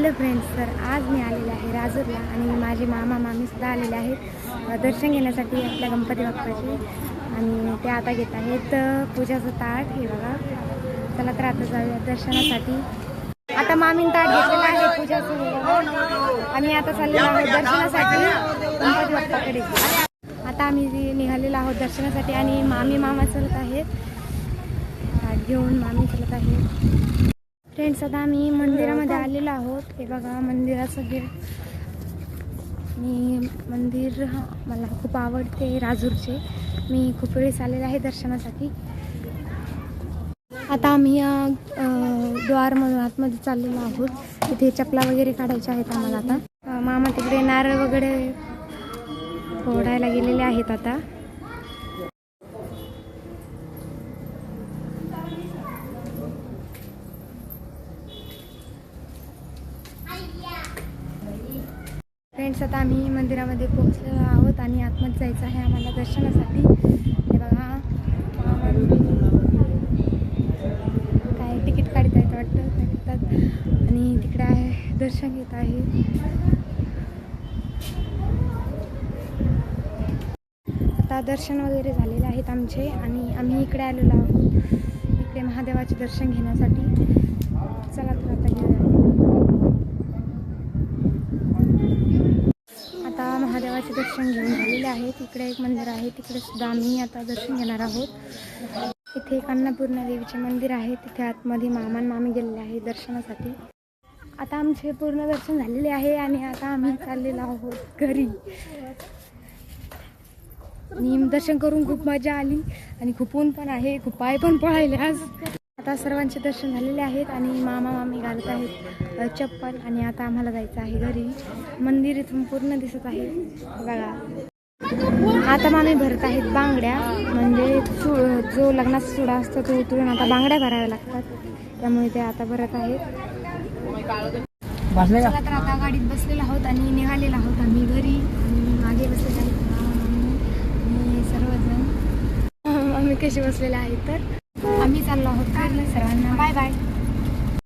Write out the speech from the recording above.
Hello friends तर आज मी आलेले आहे राजूरला आणि माझे मामा मामीसुद्धा आलेले आहेत दर्शन घेण्यासाठी आपल्या गणपती बाप्पाचे. आणि ते आता घेत आहेत पूजाचं ताट. हे बघा. चला तर आता जाऊया दर्शनासाठी. आता मामीन ताट घेतलेलं आहे पूजाचं आम्ही आता चाललेलो आहोत दर्शनासाठी गणपती बाप्पाकडे. आता आम्ही निघालेलो आहोत दर्शनासाठी आणि मामी मामा चलत आहेत. ताट घेऊन मामी चलत आहे फ्रेंड्स आता आम्ही मंदिरामध्ये आलेलो आहोत. हे बघा मंदिराचं गेट आणि मंदिर मला खूप आवडते राजूरचे. मी खूप वेळेस आलेले आहे दर्शनासाठी. आता आम्ही या द्वारमधून आतमध्ये चाललेलो आहोत. तिथे चपला वगैरे काढायच्या आहेत आम्हाला आता. मामा तिकडे नारळ वगैरे फोडायला गेलेले आहेत आता. फ्रेंड्स आता आम्ही मंदिरामध्ये पोहोचलेलो आहोत आणि आतमध्ये जायचं आहे आम्हाला दर्शनासाठी. हे बघा. काय तिकीट काढता येतं वाटतं? काढतात. आणि तिकडे आहे दर्शन घेत आहे. आता दर्शन वगैरे झालेले आहेत आमचे आणि आम्ही इकडे आलेलो आहोत. इकडे महादेवाचे दर्शन घेण्यासाठी चला तर आता घेऊया आता महादेवाचे दर्शन घेऊन झालेले आहेत. इकडे एक मंदिर आहे. तिकडे सुद्धा आम्ही आता दर्शन घेणार आहोत. इथे एक अन्नपूर्णा देवीचे मंदिर आहे. तिथे आतमध्ये मामान मामी गेलेले आहे दर्शनासाठी. आता आमचे पूर्ण दर्शन झालेले आहे आणि आता आम्ही चाललेलो आहोत घरी. आणि दर्शन करून खूप मजा आली आणि खूप ऊन पण आहे. खूप पाय पण पळायले आज. आता सर्वांचे दर्शन झालेले आहेत आणि मामा मामी घालत आहेत चप्पल आणि आता आम्हाला जायचं आहे घरी. मंदिर इथून पूर्ण दिसत आहे. बघा. आता मामी भरत आहेत बांगड्या. म्हणजे जो लग्नाचा सुडा असतो तो उतरून आता बांगड्या भराव्या लागतात. त्यामुळे ते आता भरत आहेत. तर आता गाडीत बसलेलो आहोत आणि निघालेलो आहोत आम्ही घरी. आणि मागे बसलेले आहेत सर्वजण. आम्ही कसे बसलेले आहेत तर? आम्ही चाललो आहोत. सर्वांना बाय बाय.